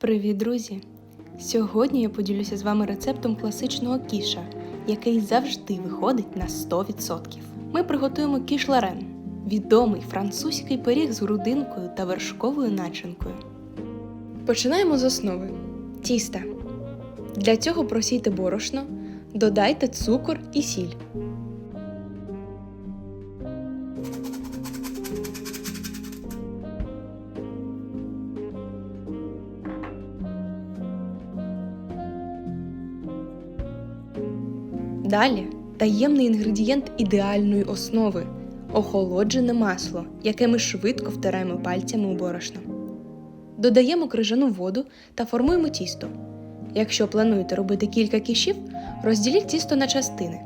Привіт, друзі! Сьогодні я поділюся з вами рецептом класичного кіша, який завжди виходить на 100%. Ми приготуємо кіш ларен відомий французький пиріг з грудинкою та вершковою начинкою. Починаємо з основи тіста. Для цього просійте борошно, додайте цукор і сіль. Далі таємний інгредієнт ідеальної основи охолоджене масло, яке ми швидко втираємо пальцями у борошно. Додаємо крижану воду та формуємо тісто. Якщо плануєте робити кілька кішів, розділіть тісто на частини.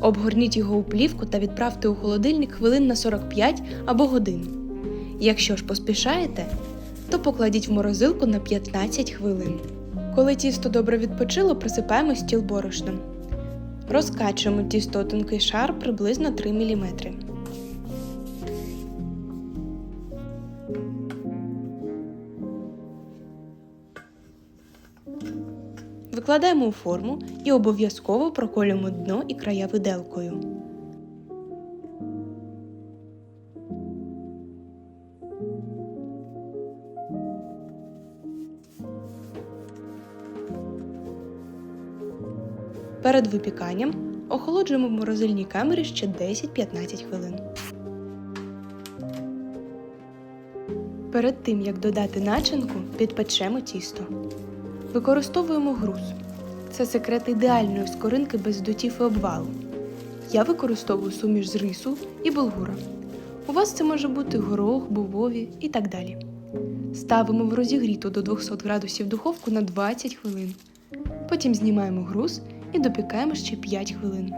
Обгорніть його у плівку та відправте у холодильник хвилин на 45 або годину. Якщо ж поспішаєте, то покладіть в морозилку на 15 хвилин. Коли тісто добре відпочило, присипаємо стіл борошном. Розкачуємо тісто тонкий шар приблизно 3 мм. Викладаємо у форму і обов'язково проколюємо дно і края виделкою. Перед випіканням охолоджуємо в морозильній камері ще 10-15 хвилин. Перед тим як додати начинку, підпечемо тісто. Використовуємо груз. Це секрет ідеальної скоринки без дотів і обвалу. Я використовую суміш з рису і булгура. У вас це може бути горох, бобові і так далі. Ставимо в розігріту до 200 градусів духовку на 20 хвилин. Потім знімаємо груз і допікаємо ще 5 хвилин.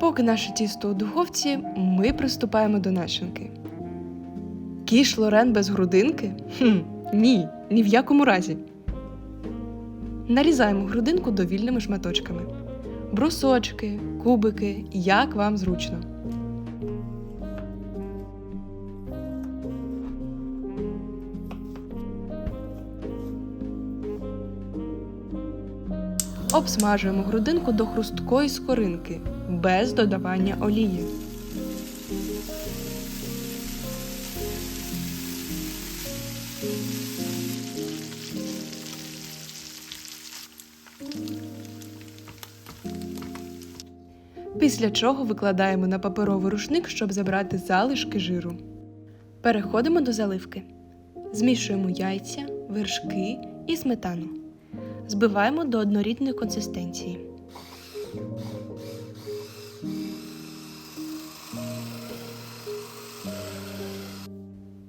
Поки наше тісто у духовці, ми приступаємо до начинки. Кіш Лорен без грудинки? Хм, ні, ні в якому разі. Нарізаємо грудинку довільними шматочками. Брусочки, кубики, як вам зручно. Обсмажуємо грудинку до хрусткої скоринки без додавання олії. Після чого викладаємо на паперовий рушник, щоб забрати залишки жиру. Переходимо до заливки. Змішуємо яйця, вершки і сметану. Збиваємо до однорідної консистенції.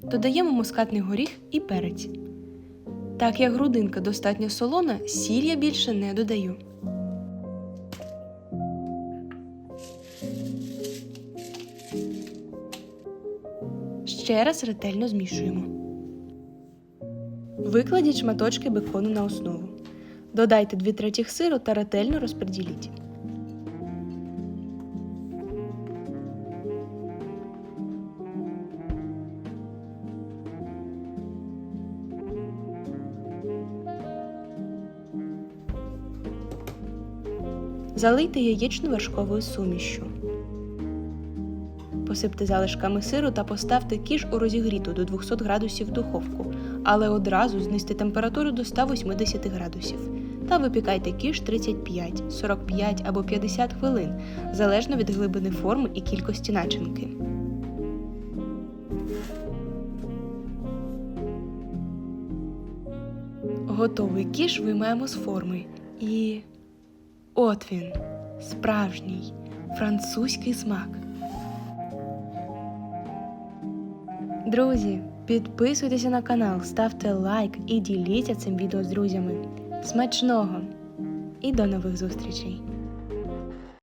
Додаємо мускатний горіх і перець. Так як грудинка достатньо солона, сіль я більше не додаю. Ще раз ретельно змішуємо. Викладіть шматочки бекону на основу. Додайте 2 третіх сиру та ретельно розподіліть. Залийте яєчно-вершковою сумішшю. Посипте залишками сиру та поставте кіш у розігріту до 200 градусів духовку, але одразу знизьте температуру до 180 градусів. Та випікайте кіш 35, 45 або 50 хвилин, залежно від глибини форми і кількості начинки. Готовий кіш виймаємо з форми. І от він, справжній французький смак. Друзі, підписуйтеся на канал, ставте лайк і діліться цим відео з друзями. Смачного! І до нових зустрічей!